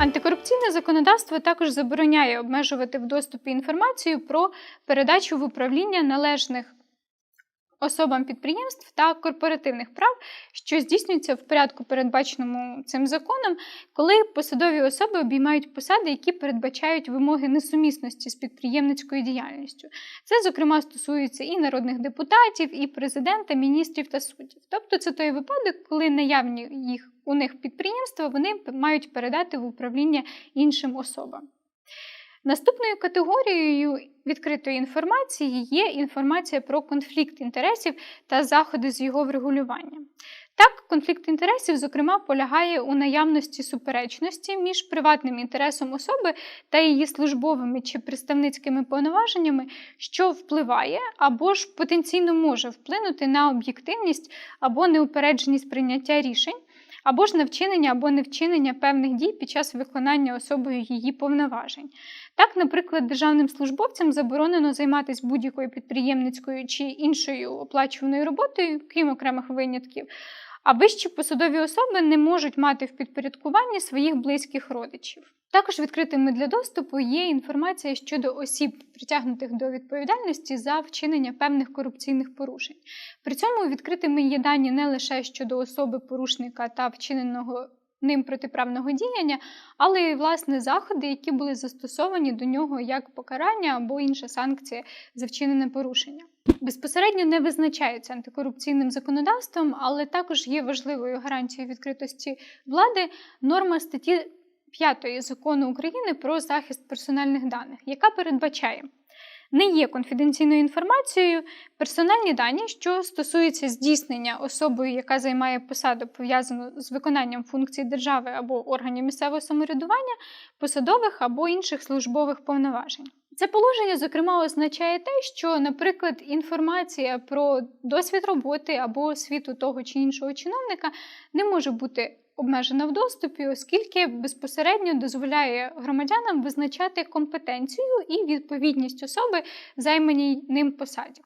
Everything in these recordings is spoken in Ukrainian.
Антикорупційне законодавство також забороняє обмежувати в доступі інформацію про передачу в управління належних особам підприємств та корпоративних прав, що здійснюються в порядку, передбаченому цим законом, коли посадові особи обіймають посади, які передбачають вимоги несумісності з підприємницькою діяльністю. Це, зокрема, стосується і народних депутатів, і президента, міністрів та суддів. Тобто, це той випадок, коли наявні їх у них підприємства вони мають передати в управління іншим особам. Наступною категорією відкритої інформації є інформація про конфлікт інтересів та заходи з його врегулювання. Так, конфлікт інтересів, зокрема, полягає у наявності суперечності між приватним інтересом особи та її службовими чи представницькими повноваженнями, що впливає або ж потенційно може вплинути на об'єктивність або неупередженість прийняття рішень, або ж на вчинення або невчинення певних дій під час виконання особою її повноважень. Так, наприклад, державним службовцям заборонено займатися будь-якою підприємницькою чи іншою оплачуваною роботою, крім окремих винятків. А вищі посадові особи не можуть мати в підпорядкуванні своїх близьких родичів. Також відкритими для доступу є інформація щодо осіб, притягнутих до відповідальності за вчинення певних корупційних порушень. При цьому відкритими є дані не лише щодо особи порушника та вчиненого ним протиправного діяння, але й власне заходи, які були застосовані до нього як покарання або інша санкція за вчинене порушення. Безпосередньо не визначається антикорупційним законодавством, але також є важливою гарантією відкритості влади норма статті 5 закону України про захист персональних даних, яка передбачає. Не є конфіденційною інформацією персональні дані, що стосуються здійснення особою, яка займає посаду, пов'язану з виконанням функцій держави або органів місцевого самоврядування, посадових або інших службових повноважень. Це положення, зокрема, означає те, що, наприклад, інформація про досвід роботи або освіту того чи іншого чиновника не може бути обмежена в доступі, оскільки безпосередньо дозволяє громадянам визначати компетенцію і відповідність особи займаній ним посаді.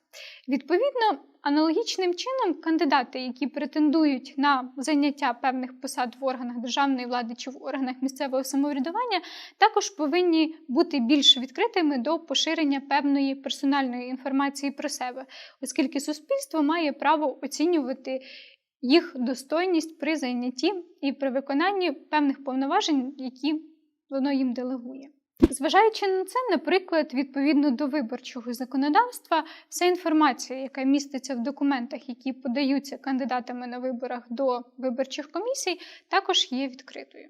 Відповідно, аналогічним чином кандидати, які претендують на заняття певних посад в органах державної влади чи в органах місцевого самоврядування, також повинні бути більш відкритими до поширення певної персональної інформації про себе, оскільки суспільство має право оцінювати їх достойність при зайнятті і при виконанні певних повноважень, які воно їм делегує. Зважаючи на це, наприклад, відповідно до виборчого законодавства, вся інформація, яка міститься в документах, які подаються кандидатами на виборах до виборчих комісій, також є відкритою.